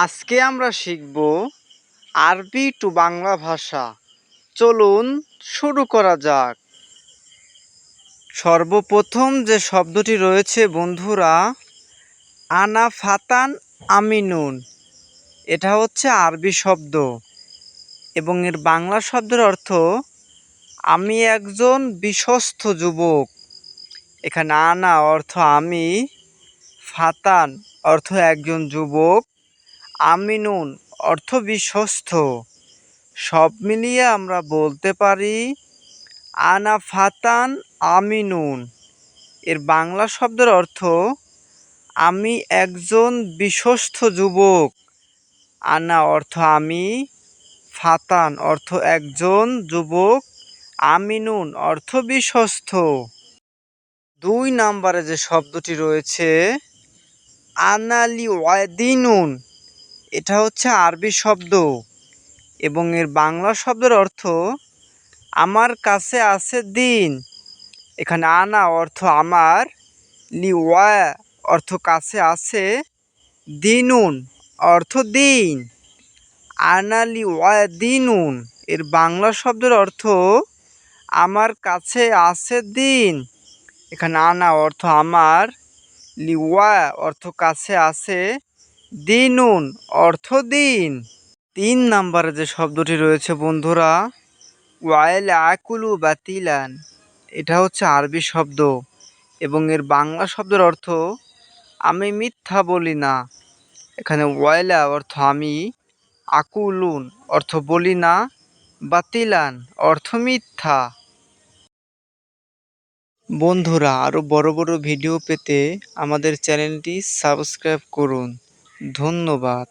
আজকে আমরা শিখব আরবি টু বাংলা ভাষা। চলুন শুরু করা যাক। সর্বপ্রথম যে শব্দটি রয়েছে বন্ধুরা, আনা ফাতান আমিনুন। এটা হচ্ছে আরবি শব্দ এবং এর বাংলা শব্দের অর্থ, আমি একজন বিশ্বস্ত যুবক। এখানে আনা অর্থ আমি ফাতান অর্থ একজন যুবক। আমিনুন, অর্থ বিশ্বস্ত। সব মিলিয়ে আমরা বলতে পারি, আনা ফাতান আমিনুন। এর বাংলা শব্দের অর্থ, আমি একজন বিশ্বস্ত যুবক। আনা অর্থ আমি, ফাতান অর্থ একজন যুবক। আমিনুন অর্থ বিশ্বস্ত। দুই নাম্বারে যে শব্দটি রয়েছে আনালি ওয়াদিনুন এটা হচ্ছে আরবি শব্দ এবং এর বাংলা শব্দের অর্থ, আমার কাছে আছে দিন। এখানে আনা অর্থ আমার লি ওয়া অর্থ কাছে আছে দিনুন অর্থ দিন আনা লি ওয়া দিনুন, এর বাংলা শব্দের অর্থ, আমার কাছে আছে দিন এখানে আনা অর্থ আমার লিওয়া অর্থ কাছে আছে দিনুন, অর্থ দিন। তিন নাম্বারে যে শব্দটি রয়েছে বন্ধুরা, ওয়াইল আকুলু বাতিলান, এটা হচ্ছে আরবি শব্দ এবং এর বাংলা শব্দের অর্থ, আমি মিথ্যা বলি না। এখানে ওয়াইলা অর্থ আমি, আকুলুন অর্থ বলি না, বাতিলান অর্থ মিথ্যা। বন্ধুরা আরও বড় বড় ভিডিও পেতে আমাদের চ্যানেলটি সাবস্ক্রাইব করুন। ধন্যবাদ